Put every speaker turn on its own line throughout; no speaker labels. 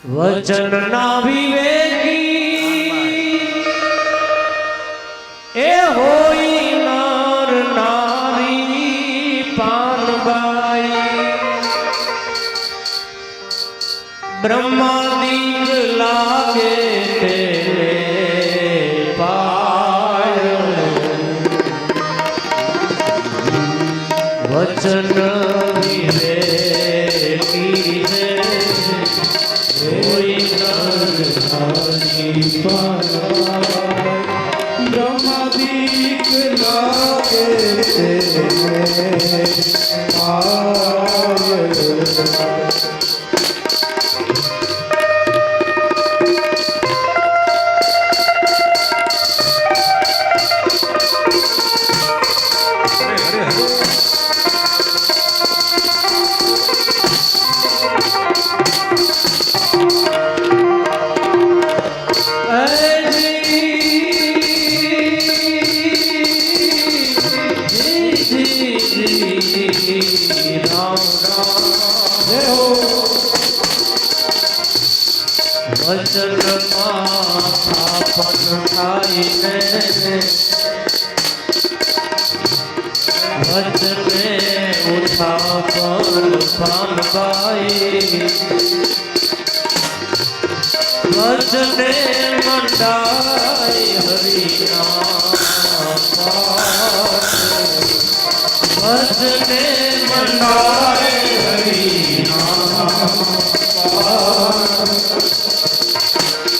વચન ના વિવેકી એ હોય નર નારી પાનબાઈ બ્રહ્માદિક લાગે તેને પાય વચન
બ્રહ્માદિક લાગે
વચનમાં સ્થાપન થાયને વચને ઉઠાપન પાનબાઈ વચને મંડાય હરિના વચને મંડાય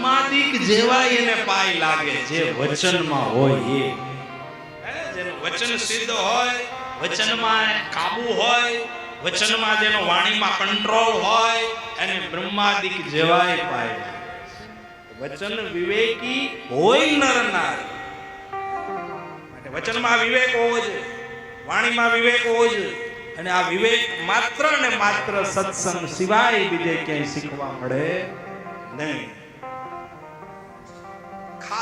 બ્રહ્માદિક
જેવા એને પાય લાગે જે વચનમાં હોય એ. જેનું વચન સિદ્ધ હોય, વચનમાં કાબુ હોય, વચનમાં જેનો વાણીમાં કંટ્રોલ હોય, એને બ્રહ્માદિક જેવાય પાય વચન વિવેકી હોય નર નારી. વચનમાં વિવેક હોવો જોઈએ, વાણીમાં વિવેક હોવો જોઈએ, અને આ વિવેક માત્ર ને માત્ર સત્સંગ સિવાય બીજે ક્યાંય શીખવા મળે નહીં.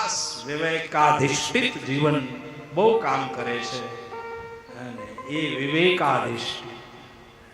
ખાસ વિવેકાધિષ્ઠિત જીવન બહુ કામ કરે છે. અને એ વિવેકાધિષ્ઠિત